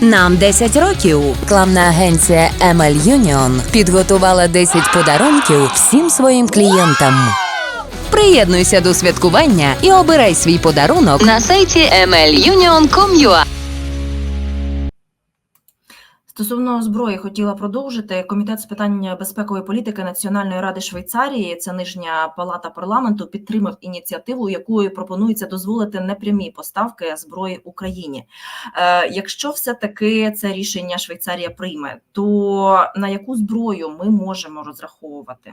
Нам 10 років. Рекламна агенція ML Union підготувала 10 подарунків всім своїм клієнтам. Приєднуйся до святкування і обирай свій подарунок на сайті mlunion.com.ua. Стосовно зброї хотіла продовжити. Комітет з питань безпекової політики Національної ради Швейцарії, це нижня палата парламенту, підтримав ініціативу, якою пропонується дозволити непрямі поставки зброї Україні. Е, якщо все таки це рішення Швейцарія прийме, то на яку зброю ми можемо розраховувати?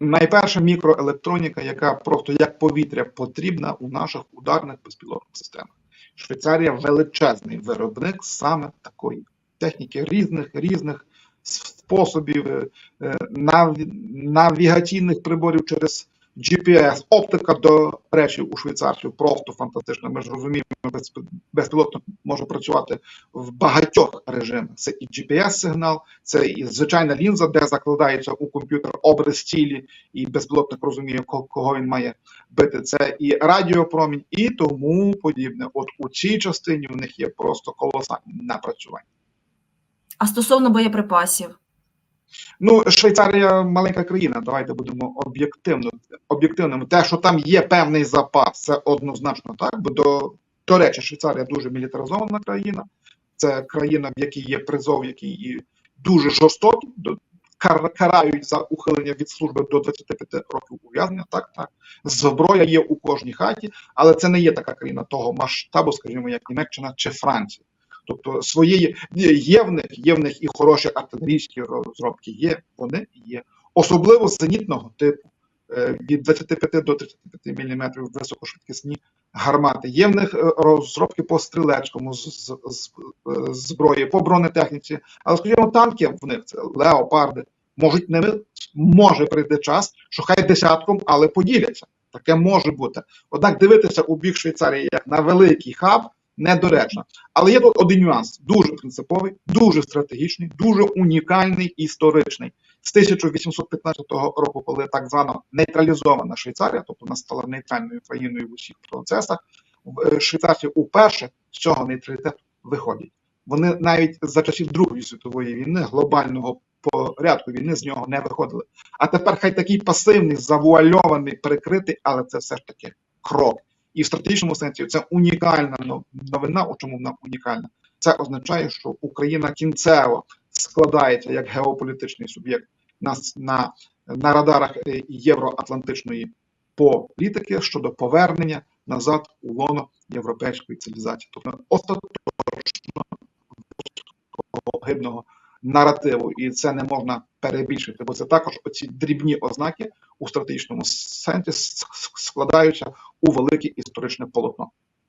Найперша мікроелектроніка, яка просто як повітря потрібна у наших ударних безпілотних системах. Швейцарія величезний виробник саме такої техніки, різних різних способів е, е, нав- навігаційних приборів через GPS, оптика, до речі, у швейцарців просто фантастично. Ми ж розуміємо, безп- безпілотник може працювати в багатьох режимах. Це і GPS-сигнал, це і звичайна лінза, де закладається у комп'ютер образ цілі, і безпілотник розуміє, ко- кого він має бити. Це і радіопромінь, і тому подібне. От у цій частині в них є просто колосальні напрацювання. А стосовно боєприпасів, Ну, Швейцарія маленька країна. Давайте будемо об'єктивно об'єктивними. Те, що там є певний запас, це однозначно так. Бо до, до речі, Швейцарія дуже мілітаризована країна. Це країна, в якій є призов, який дуже жорстокий, кар, карають за ухилення від служби до 25 років ув'язнення. Так, так. Зброя є у кожній хаті, але це не є така країна того масштабу, скажімо, як Німеччина чи Франція. Тобто своєї є в них, є в них і хороші артилерійські розробки, є, вони є. Особливо зенітного типу е, від 25 до 35 мм високошвидкісні гармати. Є в них е, розробки по стрілецькому з, з, е, зброї, по бронетехніці. Але скажімо, танки в них це леопарди. Можуть ними може прийти час, що хай десятком, але поділяться. Таке може бути. Однак дивитися у бік Швейцарії як на великий хаб недоречно. Але є тут один нюанс: дуже принциповий, дуже стратегічний, дуже унікальний історичний. З 1815 року, коли так звана нейтралізована Швейцарія, тобто вона стала нейтральною країною в усіх процесах, е, швейцарці уперше з цього нейтралітету виходять. Вони навіть за часів Другої світової війни, глобального порядку війни з нього не виходили. А тепер хай такий пасивний, завуальований, прикритий, але це все ж таки крок. І в стратегічному сенсі це унікальна новина. У чому вона унікальна? Це означає, що Україна кінцево складається як геополітичний суб'єкт на, на, на радарах е, євроатлантичної політики щодо повернення назад у лоно європейської цивілізації, тобто остаточно гидного наративу, і це не можна перебільшити, бо це також оці дрібні ознаки у стратегічному сенсі складаються у велике історичне полотно.